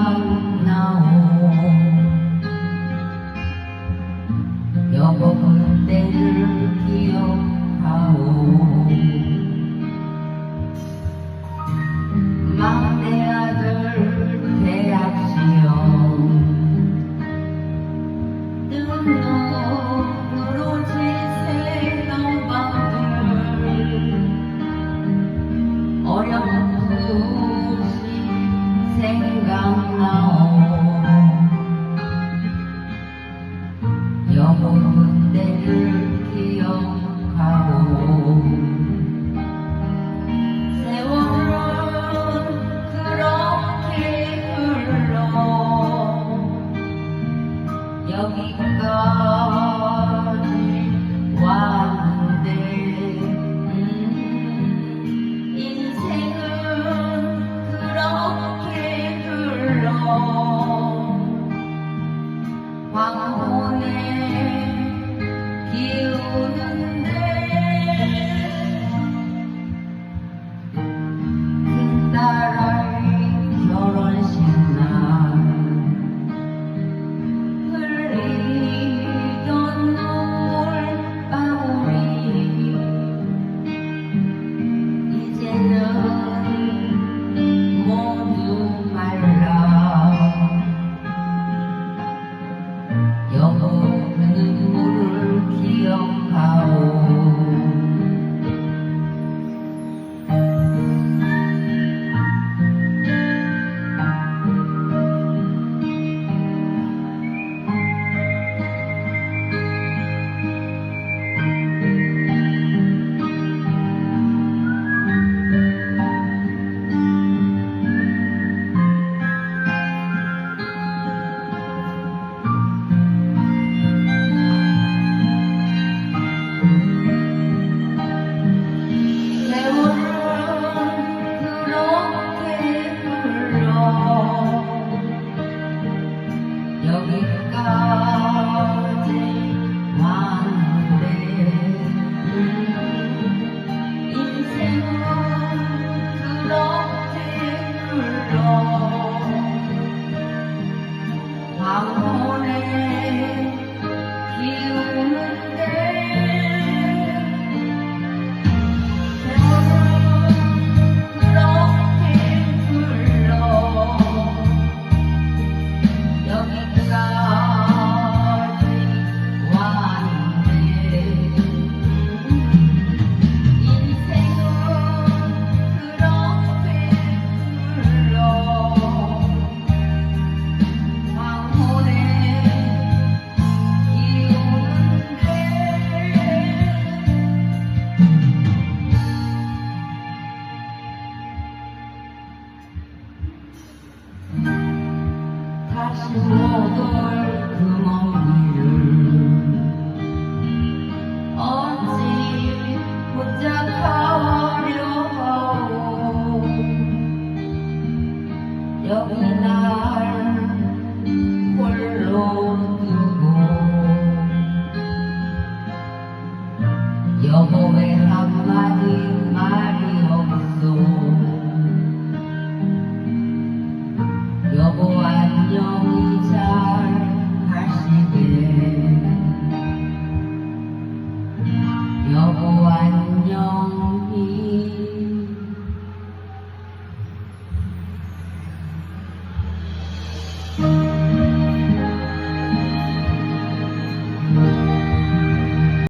만나오 여보 그때를 기억하오. 막내 아들 대학 시험. 뜬 눈으로 지새는 밤들 어려운 그 생각나오. 영혼 때를 기억하고 land. 다시 오돌 금없니 그